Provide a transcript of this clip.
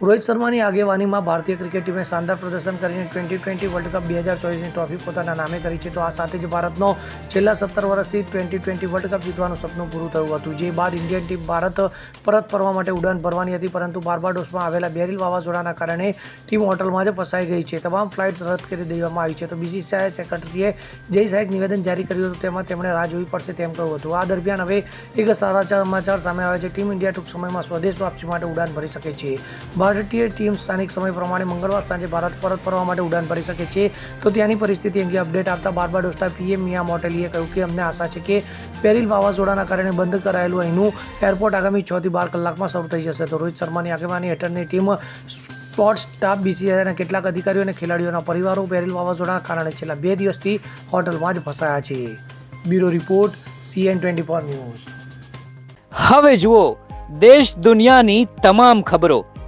રોહિત શર્માની આગેવાનીમાં ભારતીય ક્રિકેટ ટીમે શાનદાર પ્રદર્શન કરીને ટ્વેન્ટી ટ્વેન્ટી વર્લ્ડ કપ બે હજાર ચોવીસની ટ્રોફી પોતાના નામે કરી છે. તો આ સાથે જ ભારતનો છેલ્લા સત્તર વર્ષથી ટ્વેન્ટી ટ્વેન્ટી વર્લ્ડ કપ જીતવાનું સપનું પૂરું થયું હતું. જે બાદ ઇન્ડિયન ટીમ ભારત પરત ફરવા માટે ઉડાન ભરવાની હતી, પરંતુ બાર્બાડોસમાં આવેલા બેરિલ વાવાઝોડાના કારણે ટીમ હોટલમાં જ ફસાઈ ગઈ છે. તમામ ફ્લાઇટ્સ રદ કરી દેવામાં આવી છે. તો બીસીસીઆઈ સેક્રેટરીએ જય સાહેબ નિવેદન જારી કર્યું હતું, તેમાં તેમણે રાહ જોવી પડશે તેમ કહ્યું હતું. આ દરમિયાન હવે એક સારા સમાચાર સામે આવે છે. ટીમ ઇન્ડિયા ટૂંક સમયમાં સ્વદેશ વાપસી માટે ઉડાન ભરી શકે છે. ભારતીય ટીમ સ્થાનિક સમય પ્રમાણે મંગળવાર સાંજે ભારત પરત ફરવા માટે ઉડાન ભરી શકે છે. તો ત્યાંની પરિસ્થિતિ અંગે અપડેટ આપતા બારબાડોસના પીએમ મિયા મોટેલીએ કહ્યું કે અમને આશા છે કે પેરિલ વાવાઝોડાના કારણે બંધ કરાયેલું અહીંનું એરપોર્ટ આગામી છ થી બાર કલાકમાં શરૂ થઈ જશે. તો રોહિત શર્માની આગેવાની હેઠળની ટીમ સ્પોર્ટ્સ સ્ટાફ બીસીઆઈના કેટલાક અધિકારીઓ અને ખેલાડીઓના પરિવારો પેરિલ વાવાઝોડાના કારણે છેલ્લા બે દિવસથી હોટલમાં જ ફસાયા છે. Bureau report, CN twenty four news. હવે જુઓ, દેશ દુનિયાની તમામ ખબરો.